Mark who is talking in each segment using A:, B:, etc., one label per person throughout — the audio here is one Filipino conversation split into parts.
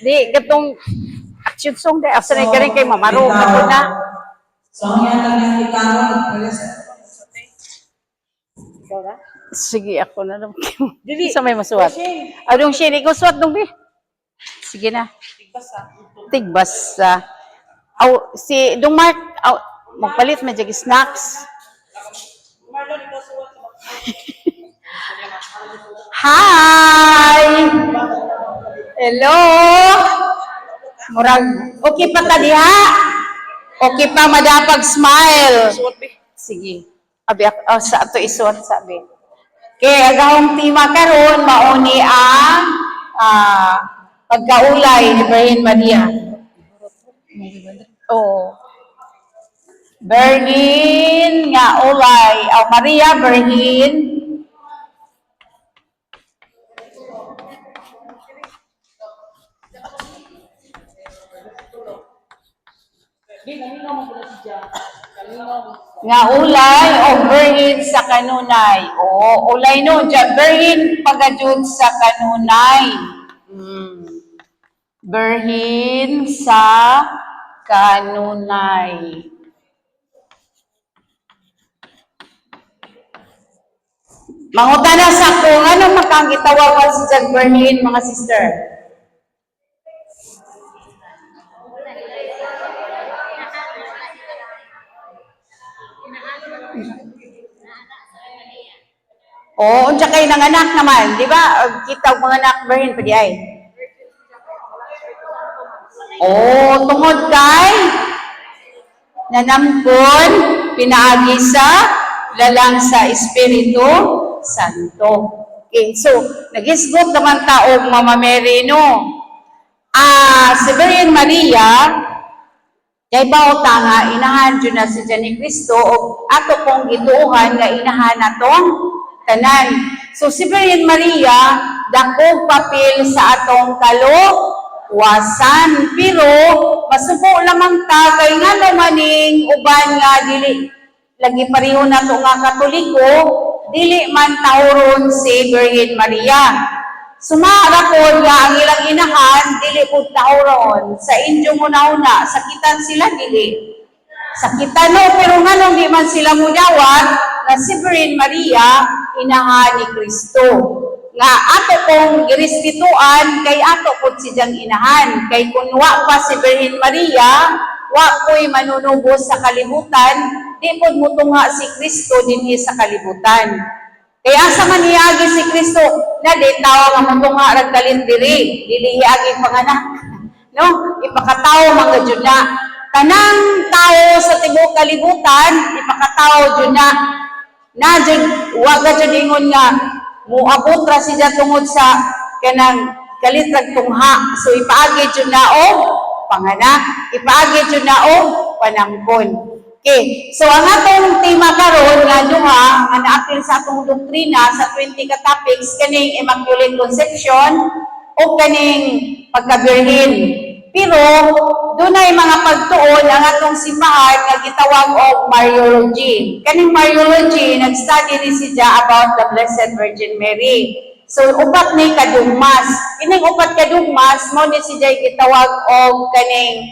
A: Di, gatong action song dahil asa na galing kay mamaro ka na.
B: So, ang yan lang yung ikaw,
A: Sige, ako na lang. Dili. Sa may masuwat. Adong siya, ikaw suwat nung bi. Sige na. Tigbasa. Aw, si Dong Mark, aw, magpalit jagi snacks. Hi! Hello! Murag, okay pa ta diha? Okay pa madapag smile. Sige. Abi oh, sa ato isuot sabi. Kay agahong tima karon mauni ang ah, pagkaulay ni Virgin Maria. Oh. Virgin nga ulay. Aw Maria Virgin. Nga ulay o berhin sa kanunay. O, ulay no, dyan, berhin pagadud sa kanunay. Hmm. Berhin sa kanunay. Mangutana sa kung ano makang gitawagan si Jag Berhin, mga sister. Oo, unsa kay nang anak naman, di ba? Og Kita og mga anak berhin pa di ay. Oo, tungod kay nanamkon pinaagi sa lalang sa Espiritu Santo. Okay, so nagisgot naman taog Mama Mary no. Ah, si Virgin Maria Kay bawta nga inahan jud na si Jani Kristo o ato pong gituuhan nga inahan natong tanan. So si Virgin Maria dakong papel sa atong kaluwasan pero masubo lamang ta kay nga maning uban nga dili lagi pareho na to nga katoliko dili man tawron si Virgin Maria. Sumara po nga ang ilang inahan, dili po tauron. Sa inyo muna una, sakitan sila dili. Sakitan no, pero nga nung di man sila mudawat, na si Virgin Maria, inahan ni Kristo. Nga ato pong giristituan, kay ato po si diyang inahan. Kay kung wa pa si Virgin Maria, wa ko'y manunubos sa kalibutan, di po mutunga si Kristo dinhi sa kalibutan. Kaya asa man iagi si Kristo na di tawo nga mutunga rag kalindiri, dili iagi panganak. No, ipakatawo mga na tanang tao sa tibuok kalibutan, ipakatawo jud na na jud wa ga jud ingon nga muabot ra siya tungod sa kanang kalitrag tungha. So ipaagi jud na og panganak, ipaagi jud na og panangkon. Okay, so ang atong tema karon nga duha nga naapil sa atong doktrina sa 20 ka topics kaning Immaculate Conception o kaning pagkabirhin. Pero dunay mga pagtuon ang atong simbahan nga gitawag og Mariology. Kaning Mariology nag-study ni siya about the Blessed Virgin Mary. So upat ni kadugmas. Kining upat kadugmas mo ni siya gitawag og kaning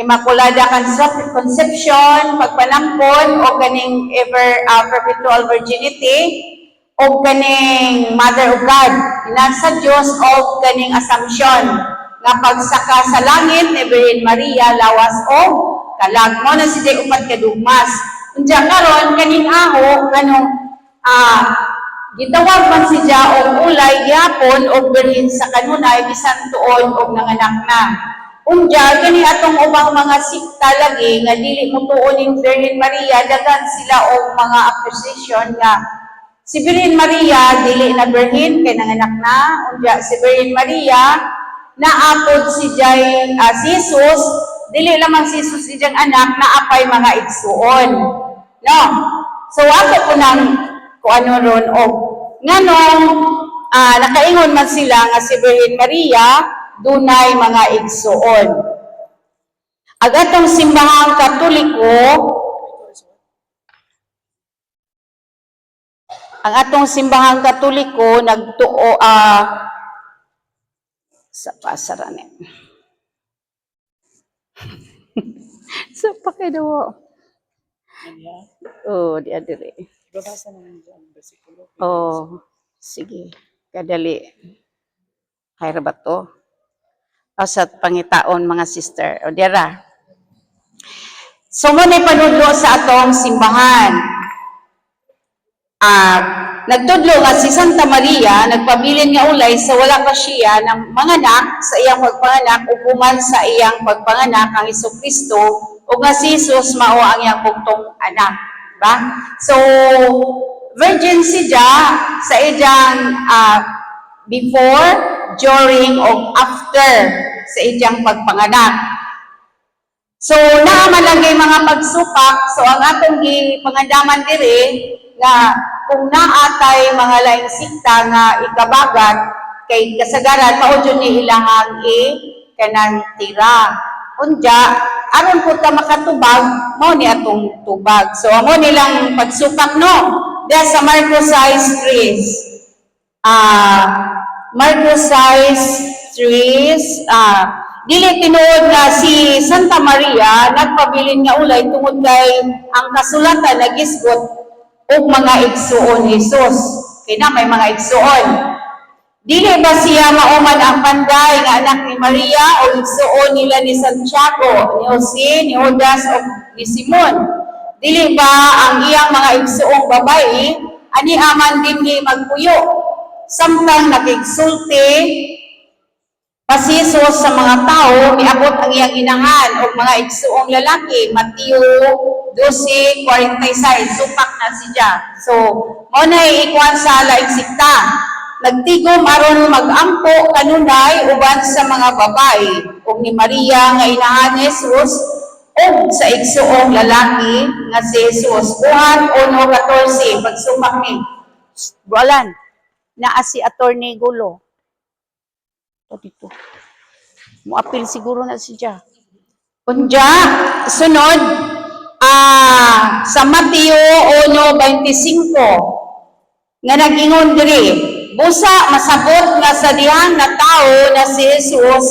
A: Immaculada Concep- Conception, pagpanampon, o kaning ever uh, perpetual virginity, o kaning Mother of God, nasa Diyos, o kaning Assumption, nga pagsaka sa langit ni Virgin Maria, lawas o kalag mo na si Jay upat kadugmas. Unja karon kaning aho, kanong ah, gitawag man si Dia og ulay gyapon og birhin sa kanunay bisan tuon og nanganak na. Unja kani atong ubang mga sikta lagi nga dili mo tuon ning Virgin Maria daghan sila og mga accusation nga si Virgin Maria dili na birhin kay nanganak na unja si Virgin Maria naapod si Jay ah, si Jesus dili lamang si Jesus si Jang anak na apay mga igsuon. No. So ako po nang kung ano ron og nganong ah, nakaingon man sila nga si Virgin Maria dunay mga igsuon. Ang atong simbahang katoliko ang atong simbahang katoliko nagtuo ah sa pasaranin. sa pakidawa. Oh, di adiri.
B: Babasa naman dyan, versikulo.
A: Oh, sige. Kadali. Kaya ba to? Asat pangitaon mga sister. O dira. So mo panudlo sa atong simbahan. Ah, nagtudlo nga si Santa Maria nagpabilin nga ulay sa wala pa siya ng mga anak sa iyang pagpanganak upuman sa iyang pagpanganak ang Kristo o nga si Jesus mao ang iyang bugtong anak ba so virgin si siya sa iyang ah, before during o after sa iyang pagpanganak So, naaman lang kay mga pagsupak, so ang atong gipangandaman diri nga kung naatay mga laing sikta nga ikabagat kay kasagaran mao jud ni ilahang i kanang tira. Unya, aron po ta makatubag, mao ni atong tubag. So, amo nilang pagsupak no. Diya sa Marcos 6:3. Ah, Marcos 6:3 ah dili tinuod nga si Santa Maria nagpabilin nga ulay tungod kay ang kasulatan nagisgot og mga igsuon Hesus. Kay na may mga igsuon. Dili ba siya mauman ang panday nga anak ni Maria o igsuon nila ni Santiago, ni Jose, ni Judas o ni Simon? Dili ba ang iyang mga igsuong babae ani aman din ni magpuyo? Samtang nakigsulti pasisos sa mga tao, miabot ang iyang inahan o mga igsuong lalaki, Mateo 12.46, supak na siya. So, mo na ikuan sa laing sikta. Nagtigom aron magampo kanunay uban sa mga babae ug ni Maria nga inahan ni Jesus ug sa igsuong lalaki nga si Jesus. Buhat 1.14, pagsumak ni. Bualan, naa si Attorney Gulo. Ito dito. Muapil siguro na siya. Unja, sunod, ah, sa Mateo 1.25, nga nag-ingon diri, busa masabot nga sa dihang na tao na si Jesus,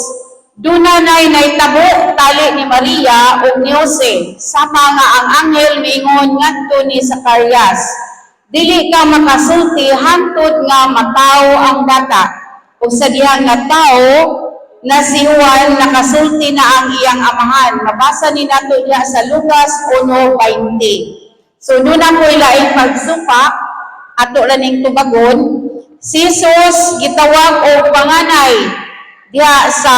A: dunanay naitabo tali ni Maria o Jose, sama nga ang anghel miingon ngadto ni Zacarias. Dili ka makasulti hantod nga mataw ang bata o sa dihang nga tao na si Juan nakasulti na ang iyang amahan. Mabasa ni nato niya sa Lucas 1.20. So doon ako ilaing pagsupak, ato laning tubagon, si Jesus gitawag o panganay diha sa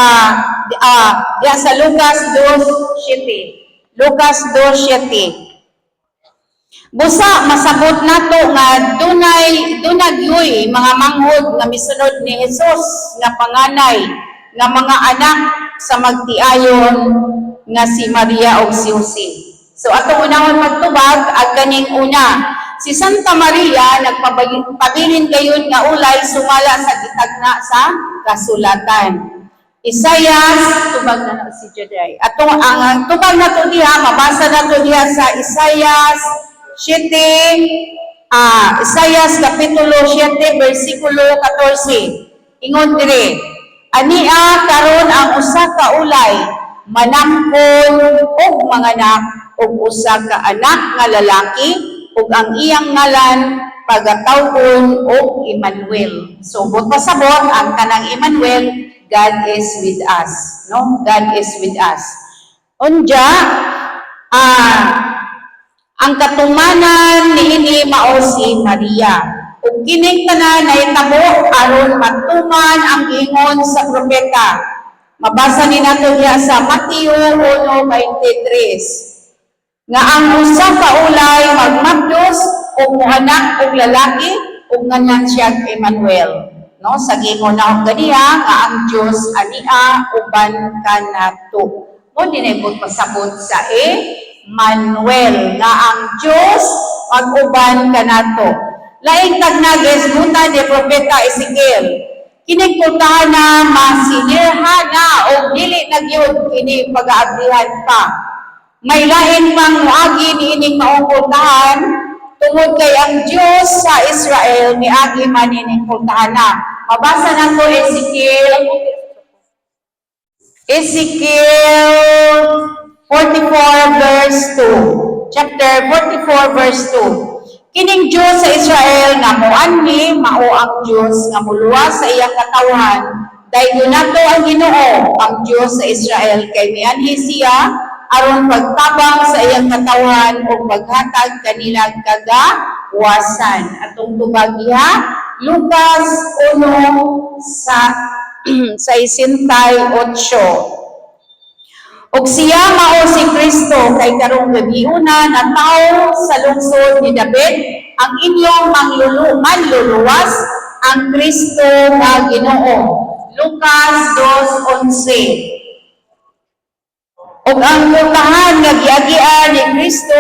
A: ah, diha sa Lucas 2.7. Lucas 2.7. Busa masabot nato nga dunay dunagyoy mga manghod nga misunod ni Hesus nga panganay nga mga anak sa magtiayon nga si Maria o si Jose. So ato unahon magtubag ag kaning una si Santa Maria nagpabilin gayon nga ulay sumala sa gitagna sa kasulatan. Isayas, tubag na si Jaday. Atong ang, tubag na to diha, mabasa na to diha sa Isayas 7, ah, Isayas Kapitulo 7, versikulo 14. Ingon dire, Ania karon ang usa ka ulay, manamkon og manganak og usa ka anak nga lalaki ug ang iyang ngalan pagatawgon og Emmanuel. So, bot pasabot ang kanang Emmanuel, God is with us. No? God is with us. Unja, ah, ang katumanan niini mao si Maria. Ug kining tanan nahitabo aron matuman ang ingon sa propeta. Mabasa ni nato diha sa Mateo 1:23. Nga ang usa ka ulay magmagdos ug moanak og lalaki ug nganyan siya Emmanuel. No, sa gingon na og ganiya nga ang Dios ania uban kanato. Mo dinay pasabot sa e Manuel nga ang Dios mag-uban kanato. Laing tagnages muta ni propeta Ezekiel. Kining putahan na masinirhan na o dili na gyud kini pag-aabrihan pa. May lain pang muagi ni ining maong putahan tungod kay ang Dios sa Israel ni agi man ining na. Mabasa na ko Ezekiel Ezekiel 44 verse 2. Chapter 44 verse 2. Kining Diyos sa Israel nga moanhi mao ang Diyos nga muluwas sa iyang katawhan dahil nato ang Ginoo ang Diyos sa Israel kay mianhi siya aron pagtabang sa iyang katawhan o paghatag kanila kagawasan. Atong tubagya Lucas 1 sa sa 68. Og siya mao si Kristo kay karong gabiuna na tao sa lungsod ni David ang inyong manglulu manluluwas ang Kristo nga Ginoo. Lucas 2:11. Og ang putahan nga giagian ni Kristo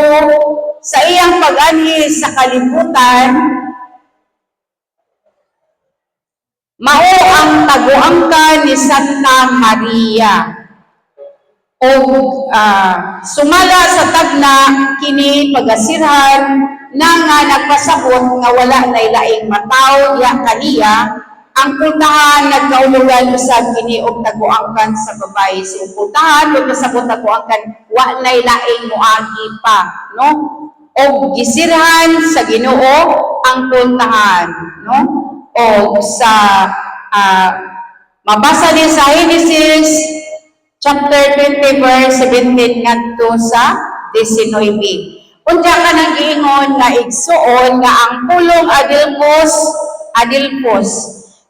A: sa iyang pag-anhi sa kalibutan mao ang taguangkan ni Santa Maria o ah, sumala sa tagna kini pagasirhan na nga nagpasabot nga wala nay laing mataw ya kaniya ang putahan nagkaulugan usab kini og taguangkan sa babae. So putahan ug pasabot taguangkan wa nay laing moagi pa no? Og gisirhan sa Ginoo ang putahan no? O sa ah, mabasa din sa Genesis chapter 20 verse 17 ngadto sa 19. Unsa ka nang giingon nga igsuon nga ang pulong adilpos adilpos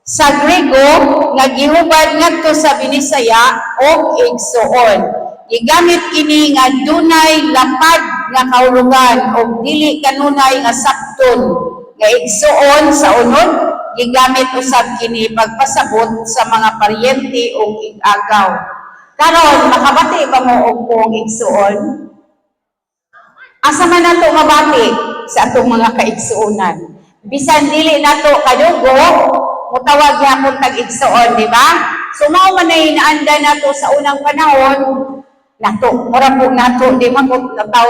A: sa Grego nga gihubad ngadto sa Binisaya og igsuon. Gigamit kini nga dunay lapad nga kaulugan og dili kanunay nga sakton nga igsuon sa unod gigamit usab kini pagpasabot sa mga paryente o igagaw. Karon makabati ba mo og kung igsuon? Asa man nato mabati sa atong mga kaigsuonan. Bisan dili nato kadugo, mutawag gyapon tag igsuon, di ba? So mao man ay naanda nato sa unang panahon, nato, mura po nato, di man po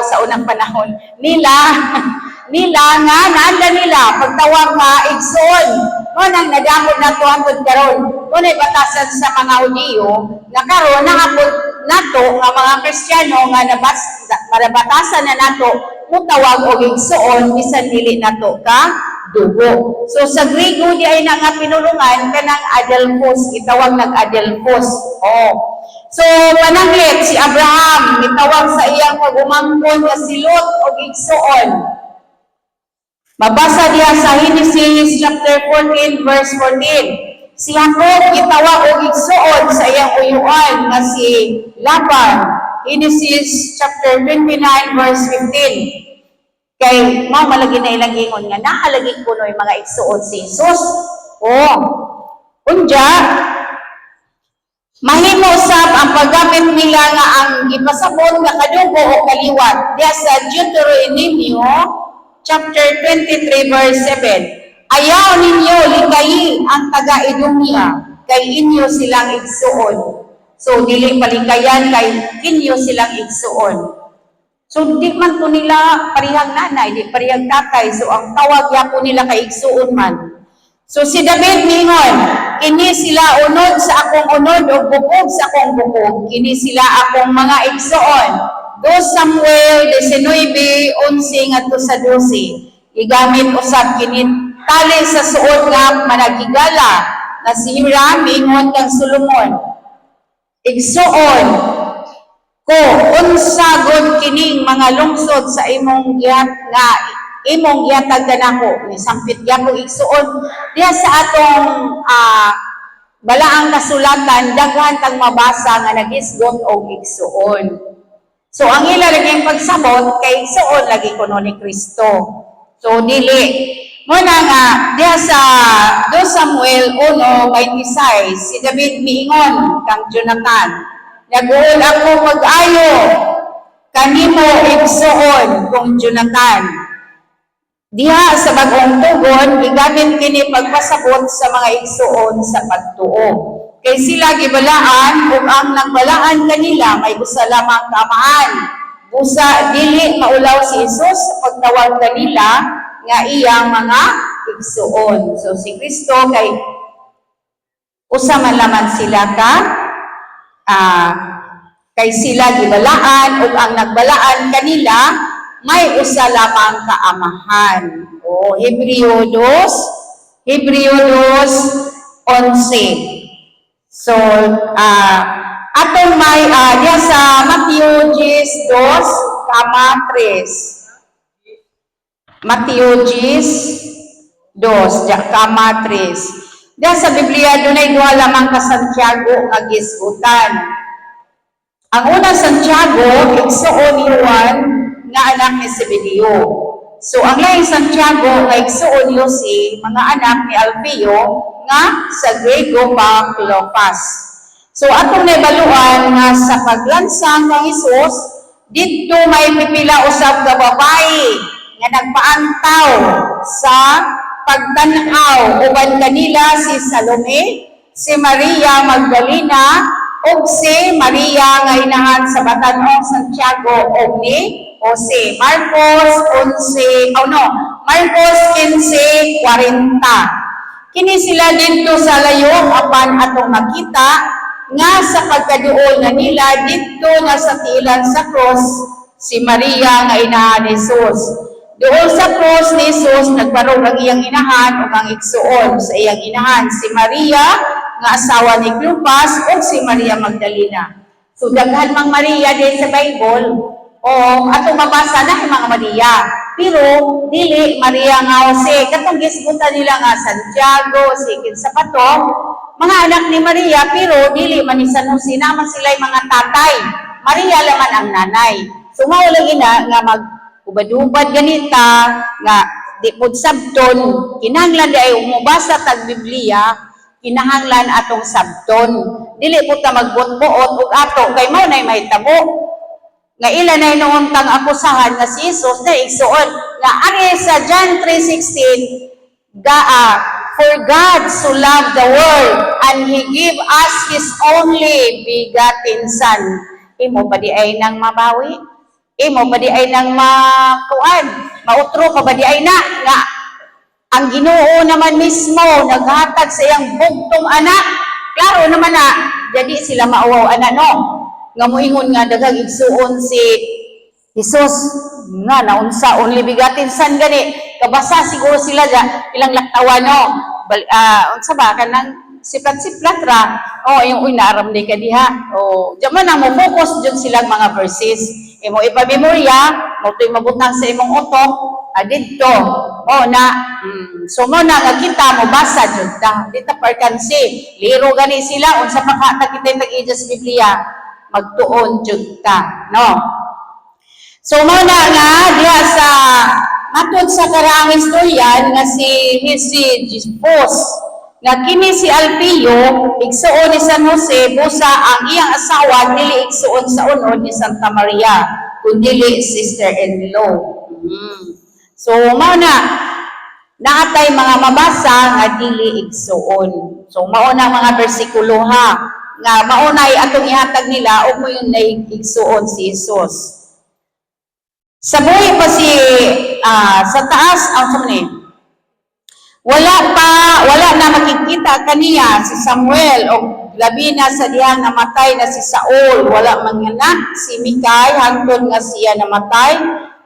A: sa unang panahon. Nila, nila nga, naanda nila, pagtawag nga igsuon, mo nang nadamod nato hangtod karon na batasan sa mga Hudiyo na karon nahapon nato nga mga Kristiyano nga nabas marabatasan na nato mutawag og igsuon bisan dili nato ka dugo. So sa Griego di ay na nga pinulungan kanang adelphos, itawag nag adelphos. Oh. So pananglit si Abraham mitawag sa iyang pagumangkon nga si Lot og igsuon. Mabasa diha sa Genesis chapter 14 verse 14. Si Jacob gitawag og igsuon sa iyang uyuan nga si Laban. Genesis chapter 29 verse 15. Kay mao malagi na ilang ingon nga nakalagi kuno yung mga igsuon si Jesus. Oh. Unja, Mahimo usab ang paggamit nila nga ang gipasabot nga kadugo o kaliwat. Diya sa Deuteronomio chapter 23 verse 7. Ayaw ninyo likayi ang taga-Idumia kay inyo silang igsuon. So dili palikayan kay inyo silang igsuon. So di man to nila parihang nanay, di parihang tatay. So ang tawag ya po nila kay igsuon man. So si David mingon, kini sila unod sa akong unod o bukog sa akong bukog. Kini sila akong mga igsuon. 2 Samuel 19:11 ngadto sa 12. Igamit usab kini tali sa suod nga managigala na si Hiram ingon kang Solomon. Igsuon ko unsa gud kining mga lungsod sa imong gihat nga imong gihatag kanako ni sampit gyapon igsuon diha sa atong ah, balaang kasulatan daghan tang mabasa nga nagisgot og igsuon. So ang ila lagi pagsabot kay igsuon lagi kuno ni Kristo. So dili mo na nga diha sa 2 Samuel 1:26 si David miingon kang Jonathan Naguol ako mag-ayo kanimo igsuon kung Jonathan Diha sa bagong tugon, gigamit kini pagpasabot sa mga igsuon sa pagtuo. Kay sila gibalaan ug ang nagbalaan kanila may busa lamang kaamaan. Busa dili maulaw si Hesus sa pagtawag kanila nga iyang mga igsuon. So si Kristo kay usa man laman sila ka ah, kay sila gibalaan ug ang nagbalaan kanila may usa lamang kaamahan. O Hebreo 2, Hebreo 2, 11. So, ah atong may ah, diya sa Matthew 10, 2, kama 3. Matthew 10, 2, diya kama 3. Diya sa Biblia, doon ay duha lamang ka Santiago nga gisgutan. Ang unang Santiago, igsuon ni Juan nga anak ni Zebedeo. So ang laing Santiago nga igsuon ni Jose, mga anak ni Alfeo nga sa Grego pa Cleopas. So atong naibaluan nga sa paglansang ng Hesus, dito may pipila usab ka babae nga nagpaantaw sa pagtanaw uban kanila si Salome, si Maria Magdalena, ug si Maria nga inahan sa Batanog Santiago ug ni Jose. Marcos 11, oh no, Marcos 15:40. Kini sila dito sa layo apan atong makita nga sa pagkaduol na nila dito nga sa tiilan sa cross si Maria nga inahan ni Jesus. Doon sa cross ni Jesus, nagbarog ang iyang inahan o ang igsuon sa iyang inahan, si Maria, nga asawa ni Cleopas, o si Maria Magdalena. So, daghan mang Maria din sa Bible, o atong mabasa na mga Maria. Pero, dili Maria nga Jose. Katong gisbutan nila nga Santiago, Sigid sa Pato, mga anak ni Maria, pero dili man ni San Jose naman sila mga tatay. Maria laman ang nanay. So, maulagi na nga mag ubad-ubad ganita nga di pud sabton kinahanglan ay umubasa tag Biblia kinahanglan atong sabton dili pud ta magbot-buot ug ato kay mao nay mahitabo nga ila na noon tang akusahan nga si Jesus na igsuon nga ari sa John 3:16 ga ah, for God so loved the world and he give us his only begotten son. Imo ba di ay nang mabawi? Imo ba di ay nang makuan? Mautro ka ba di ay na? Nga ang Ginoo naman mismo naghatag sa iyang bugtong anak. Klaro naman na jadi sila maawaw ana no nga moingon nga daghang igsuon si Jesus. Nga naunsa only bigatin san gani? Kabasa siguro sila ga ilang laktawan no? Bal, ah, unsa ba? Kanang siplat-siplat ra. Oh yung uy naaram di ka diha. Oh diyan na mo focus jud silang mga verses. Imo ipamemorya mo to'y mabutang sa imong utok adidto. Oh na mm, so mo na nga kita mo basa jud ta dita parkansi liro gani sila unsa pa ka kita nag-ija sa Biblia magtuon jud ta no So mo na nga diha sa matod sa karaang istorya nga si si Jispos nga kini si Alpio igsuon ni San Jose busa ang iyang asawa dili igsuon sa unod ni Santa Maria kundi sister-in-law. Mm. So mao na naatay mga mabasa nga dili igsuon. So mao na mga bersikulo ha nga mao na atong ihatag nila ug mo yun na igsuon si Jesus. Sa buhay pa si ah, sa taas ang sa ni wala pa wala na makikita kaniya si Samuel o labi na sa diyang namatay na si Saul. Wala man nga si Mikay hangtod nga siya namatay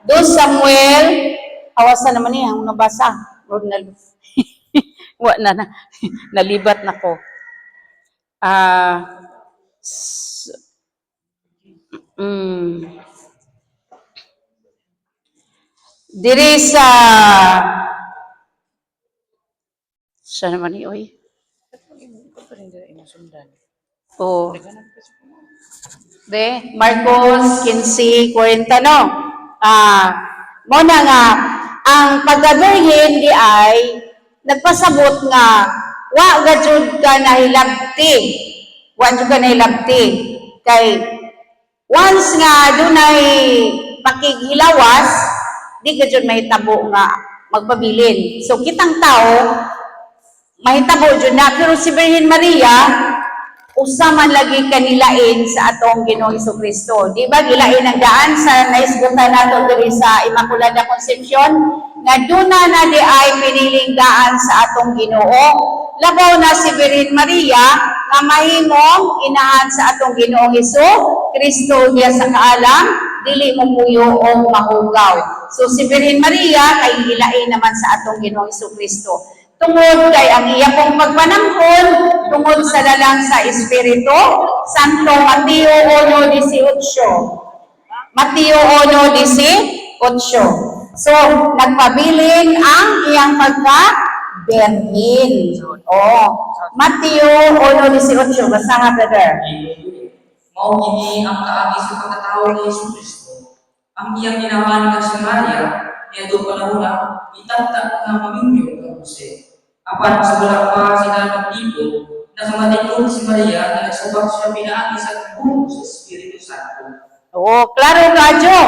A: do Samuel awasan naman niya ang nabasa. Wag na na, na nalibat na ko s- mm, Diri sa siya naman ni Oy.
B: Ito pa rin dila imasundan.
A: O,
B: Naghanap kasi ko.
A: de, Marcos 15, 40, no? Ah, mo na nga, ang pagkaberhin di ay nagpasabot nga wa gajud ka nahilabti. Wa jud ka nahilabti. Kay once nga dunay pakighilawas, di ka jud mahitabo nga magpabilin. So kitang tao, mahitabo jud na pero si Virgin Maria usa man lagi kanilain sa atong Ginoong Kristo. Di ba gilain ang daan sa naisgutan nato diri sa Immaculada Concepcion nga duna na di ay piniling daan sa atong Ginoo labaw na si Virgin Maria nga mahimong inahan sa atong Ginoong Heso Kristo niya sa kaalam dili mo puyo o mahugaw. So si Virgin Maria kay hilain naman sa atong Ginoong Heso Kristo. Tungod kay ang iya pong pagpanamhon tungod sa lalang sa Espiritu Santo Mateo 1:18. Mateo 1:18. So, nagpabilin ang iyang pagka-berhin. Oh, Mateo 1:18. Basta nga, brother.
C: Mao kini ang kaagi sa pagkatao ni Yesu Kristo. Ang iyang ginawan nga si Maria, niya do panahona, itatag nga maminyo ka Jose. Apan sa wala pa sila nagtipon, nakamatikon si Maria na nagsubak siya pinaagi sa buong sa Espiritu Santo.
A: Oo, klaro radyo.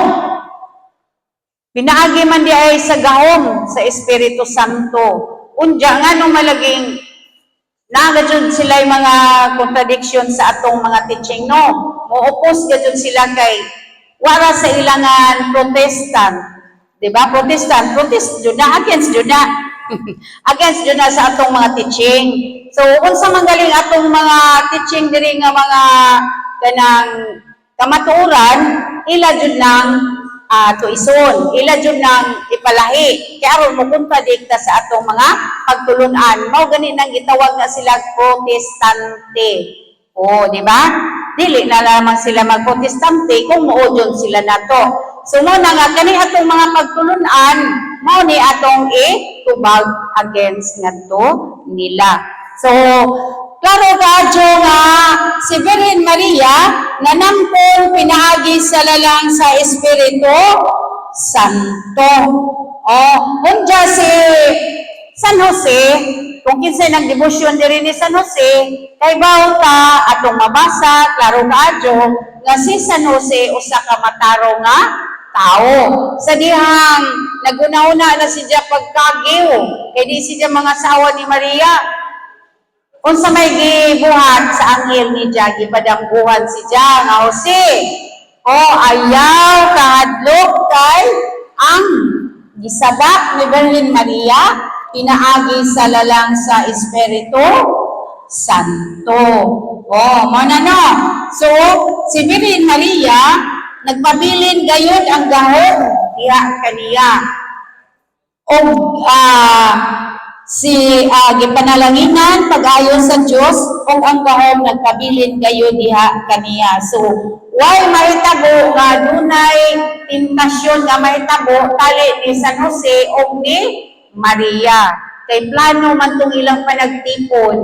A: Pinaagi man di ay sa gahom sa Espiritu Santo. Unya nga nung malaging nagadyon sila mga contradiction sa atong mga teaching no. Muupos gadyon sila kay wala sa ilangan protestant. Di ba? Protestant, protest jud na against jud na. against jud na sa atong mga teaching. So, unsa man galing atong mga teaching diri nga mga kanang kamaturan, ila jud nang ah, tuison, ila jud nang ipalahi. Kaya aron mo kontradikta sa atong mga pagtulunan. Mao gani nang gitawag na sila protestante. O, di ba? Dili na lamang sila magprotestante kung muodyon sila nato. So mo na nga kani atong mga pagtulunan, mao ni atong itubag against ngadto nila. So, klaro kadyo nga si Virgin Maria nga nampon pinaagi sa lalang sa Espiritu Santo. Oh, unja si San Jose, kung kinsay nagdebosyon diri ni San Jose, kay bawta atong mabasa, klaro kadyo nga si San Jose usa ka mataro nga tao. Sa dihang naguna-una na siya pagkagiw, kay di siya mga sawa ni Maria, unsa may gibuhat sa anghel ni Jagi padambuhan si Diya nga Jose. O ayaw kahadlok kay ang gisabak ni Virgin Maria pinaagi sa lalang sa Espiritu Santo. O, mo na no. So, si Virgin Maria nagpabilin gayon ang gahon diha kaniya. O ah, si uh, gipanalanginan pag-ayon sa Dios ug ang gahom nagpabilin gayon diha kaniya. So why mahitabo nga dunay tentasyon nga mahitabo tali ni San Jose ug ni Maria? Kay plano man tong ilang panagtipon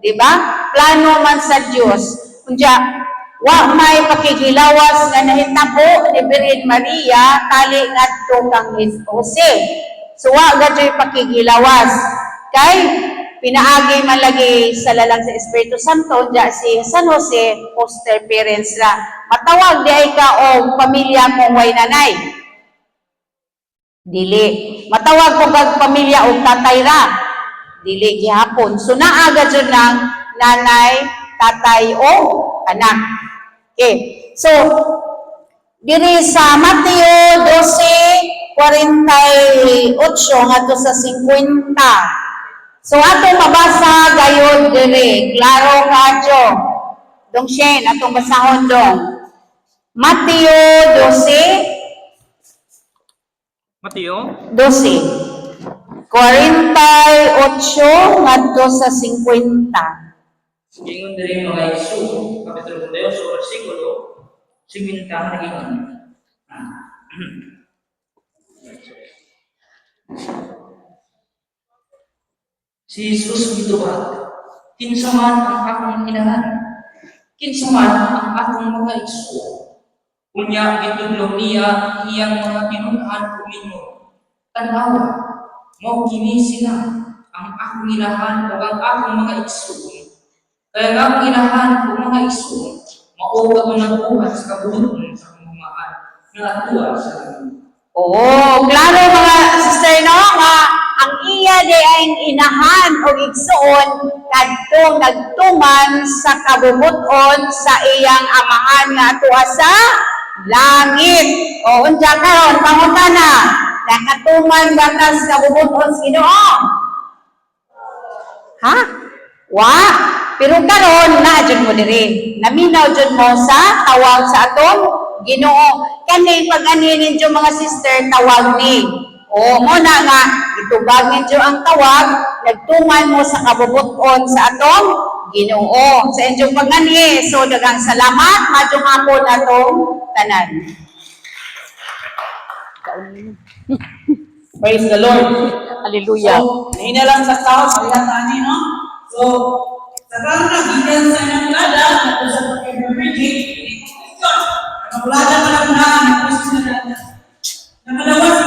A: di ba? Plano man sa Dios unya wa may pakikilawas nga nahitabo ni Virgin Maria tali ngadto kang Jose. So, wa gadyo'y pakigilawas. Kay, pinaagi man lagi sa lalang sa Espiritu Santo, diya si San Jose, foster parents ra. Matawag di ay ka o pamilya kung way nanay. Dili. Matawag ko kag pamilya o tatay ra. Dili gihapon. So, naaga dyan ng nanay, tatay o anak. Okay. So, diri sa Mateo 12, 48 ngadto sa 50. So ato mabasa gayud dire, klaro kadyo. Dong Shen, atong basahon dong. Mateo 12,
C: Mateo,
A: 12. 48 ngadto sa 50.
C: Ingon diri mga Isu, kapitulo 2, versikulo 50 na ingon. Si Jesus gituwag, kinsa man ang akong inahan, kinsa man ang akong mga isu. Unya gitudlo niya iyang mga pinunahan kuminyo. Tanawa, mo kini sila ang akong inahan o ang akong mga isu. Kaya nga ang inahan o mga isu, mauga ko ng buhat sa kabulutan sa kumumaan nga atuwa sa langit.
A: Oo, klaro mga sister no, nga ang iya di ay inahan o igsuon kadto nagtuman sa kabubuton sa iyang amahan nga atuwa sa langit. O unja karon pangutana, nakatuman ba ka sa kabubuton sa Ginoo? Ha? Wa, pero karon na jud mo diri. Naminaw jud mo sa tawag sa atong Ginoo. Kani pag ani ninyo mga sister tawag ni. O mo na nga, itubag ninyo ang tawag, nagtungan mo sa kabubuton sa atong ginoo. Sa inyong pagani, so dagang salamat, madyong ako na itong tanan.
C: Praise the Lord.
B: Hallelujah.
D: So, nahina lang sa tao, sa tani, no? So, sa
B: kang nagigan sa inyong lada, at sa pag-ibigit, hindi ko question. Ang lada ka lang na, ang question na lada. Nakalabas